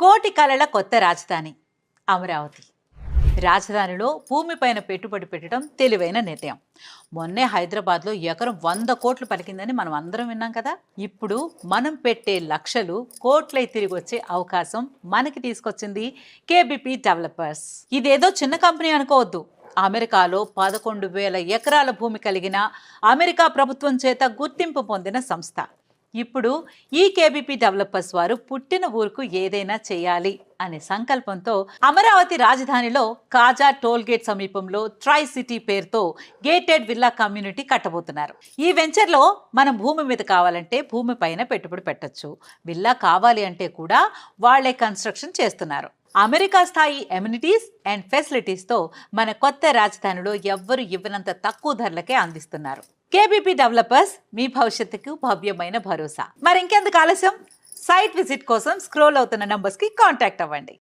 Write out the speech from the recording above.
కోటి కళల కొత్త రాజధాని అమరావతి. రాజధానిలో భూమిపైన పెట్టుబడి పెట్టడం తెలివైన నిర్ణయం. మొన్నే హైదరాబాద్లో ఎకరం వంద కోట్లు పలికిందని మనం అందరం విన్నాం కదా? ఇప్పుడు మనం పెట్టే లక్షలు కోట్లై తిరిగి వచ్చే అవకాశం మనకి తీసుకొచ్చింది కేబిపి డెవలపర్స్. ఇదేదో చిన్న కంపెనీ అనుకోవద్దు. అమెరికాలో పదకొండు వేల ఎకరాల భూమి కలిగిన అమెరికా ప్రభుత్వం చేత గుర్తింపు పొందిన సంస్థ. ఇప్పుడు ఈ కేబీపీ డెవలపర్స్ వారు పుట్టిన ఊరుకు ఏదైనా చేయాలి అనే సంకల్పంతో అమరావతి రాజధానిలో కాజా టోల్ గేట్ సమీపంలో ట్రై సిటీ పేరుతో గేటెడ్ విల్లా కమ్యూనిటీ కట్టబోతున్నారు. ఈ వెంచర్లో మనం భూమి మీద కావాలంటే భూమి పైన పెట్టుబడి పెట్టొచ్చు. విల్లా కావాలి అంటే కూడా వాళ్ళే కన్స్ట్రక్షన్ చేస్తున్నారు. అమెరికా స్థాయి ఎమ్యూనిటీస్ అండ్ ఫెసిలిటీస్తో మన కొత్త రాజధానిలో ఎవ్వరు ఇవ్వనంత తక్కువ ధరలకే అందిస్తున్నారు. కేబీపీ డెవలపర్స్ మీ భవిష్యత్తుకు భవ్యమైన భరోసా. మరి ఇంకెందుకు ఆలస్యం? సైట్ విజిట్ కోసం స్క్రోల్ అవుతున్న నంబర్స్కి కాంటాక్ట్ అవ్వండి.